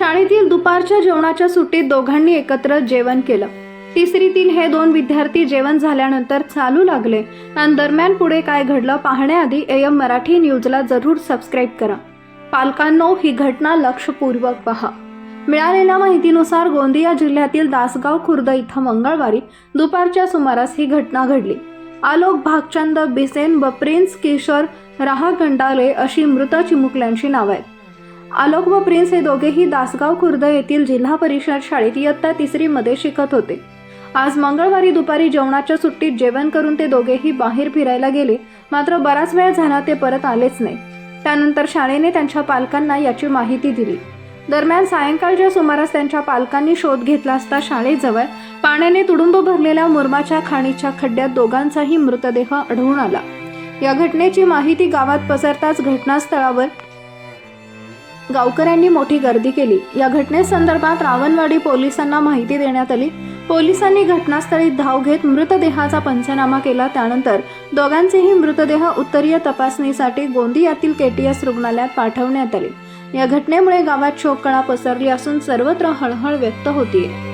शाळेतील दुपारच्या जेवणाच्या सुट्टीत दोघांनी एकत्र जेवण केलं. तिसरीतील हे दोन विद्यार्थी जेवण झाल्यानंतर चालू लागले. आणि दरम्यान पुढे काय घडलं पाहण्याआधी एम मराठी न्यूजला जरूर सबस्क्राईब करा. पालकांनो ही घटना लक्षपूर्वक पहा. मिळालेल्या माहितीनुसार गोंदिया जिल्ह्यातील दासगाव खुर्द इथं मंगळवारी दुपारच्या सुमारास ही घटना घडली. आलोक भागचंद बिसेन व प्रिन्स किशोर राहा गंडाले अशी मृत चिमुकल्यांची नावं आहेत. आलोक व प्रिन्स हे दोघेही दासगाव खुर्द येथील जिल्हा परिषद शाळेत इयत्ता तिसरीमध्ये शिकत होते. आज मंगळवारी दुपारी जेवणाच्या सुट्टीत जेवण करून ते दोघेही बाहेर फिरायला गेले. मात्र बराच वेळ झाला ते परत आलेच नाही. त्यानंतर शाळेने त्यांच्या पालकांना याची माहिती दिली. दरम्यान सायंकाळच्या सुमारास त्यांच्या पालकांनी शोध घेतला असता शाळेजवळ पाण्याने तुडुंब भरलेल्या मुरमाच्या खाणीच्या खड्ड्यात दोघांचाही मृतदेह आढळून आला. या घटनेची माहिती गावात पसरताच घटनास्थळावर गावकऱ्यांनी मोठी गर्दी केली. या घटनेसंदर्भात रावणवाडी पोलिसांना माहिती देण्यात आली. पोलिसांनी घटनास्थळी धाव घेत मृतदेहाचा पंचनामा केला. त्यानंतर दोघांचेही मृतदेह उत्तरीय तपासणीसाठी गोंदियातील केटीएस रुग्णालयात पाठवण्यात आले. या घटनेमुळे गावात शोककळा पसरली असून सर्वत्र हळहळ व्यक्त होतीये.